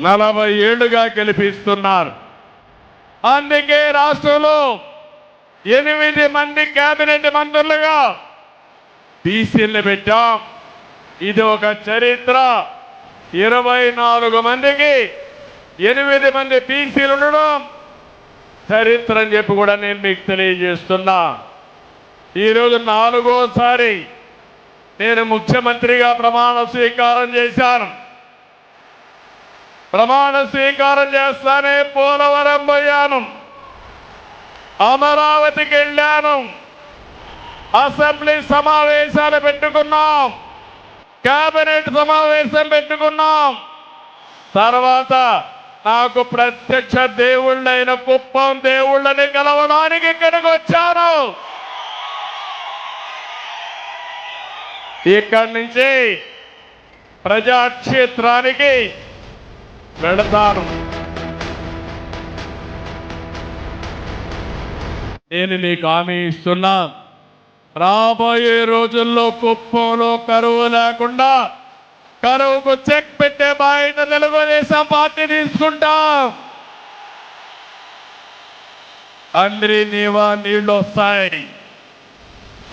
నలభై ఏళ్ళుగా గెలిపిస్తున్నారు. అందుకే రాష్ట్రంలో ఎనిమిది మంది కేబినెట్ మంత్రులుగా బీసీలు పెట్టాం. ఇది ఒక చరిత్ర. ఇరవై నాలుగు మందికి ఎనిమిది మంది బీసీలు ఉండడం చరిత్ర అని చెప్పి కూడా నేను మీకు తెలియజేస్తున్నా. ఈరోజు నాలుగోసారి నేను ముఖ్యమంత్రిగా ప్రమాణ స్వీకారం చేశాను. ప్రమాణ స్వీకారం చేస్తానే పోలవరం పోయాను అమరావతికి వెళ్ళాను అసెంబ్లీ సమావేశాలు పెట్టుకున్నాం కేబినెట్ సమావేశం పెట్టుకున్నాం తర్వాత నాకు ప్రత్యక్ష దేవుళ్ళైన కుప్పం దేవుళ్ళని కలవడానికి ఇక్కడికి వచ్చాను ఇక్కడి నుంచి ప్రజాక్షేత్రానికి వెళతాను నేను నీకు హామీ ఇస్తున్నా. రాబోయే రోజుల్లో కుప్పంలో కరువు లేకుండా కరువుకు చెక్ పెట్టే బాధ్యత తెలుగుదేశం పార్టీ తీసుకుంటాం. అందరి నీవా నీళ్ళు వస్తాయి.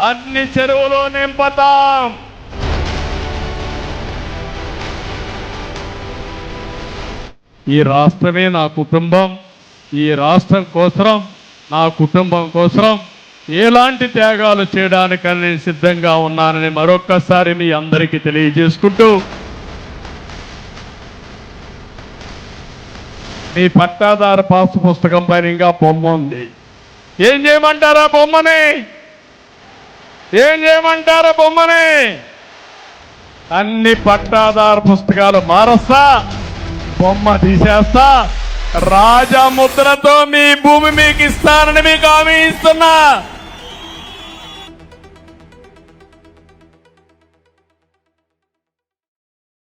అన్ని చెరువులు నింపుతాం. ఈ రాష్ట్రమే నా కుటుంబం ఈ రాష్ట్రం కోసం నా కుటుంబం కోసం ఎలాంటి త్యాగాలు చేయడానికని నేను సిద్ధంగా ఉన్నానని మరొక్కసారి మీ అందరికీ తెలియజేసుకుంటూ మీ పట్టాదార పాస్ పుస్తకం పైన ఇంకా బొమ్మ ఉంది. ఏం చేయమంటారా బొమ్మని? ఏం చేయమంటారా బొమ్మని? అన్ని పట్టాదార పుస్తకాలు మారస్తా. బొమ్మ తీసేస్తా. రాజముద్రతో మీ భూమి మీకు ఇస్తానని మీకు హామీ ఇస్తున్నా.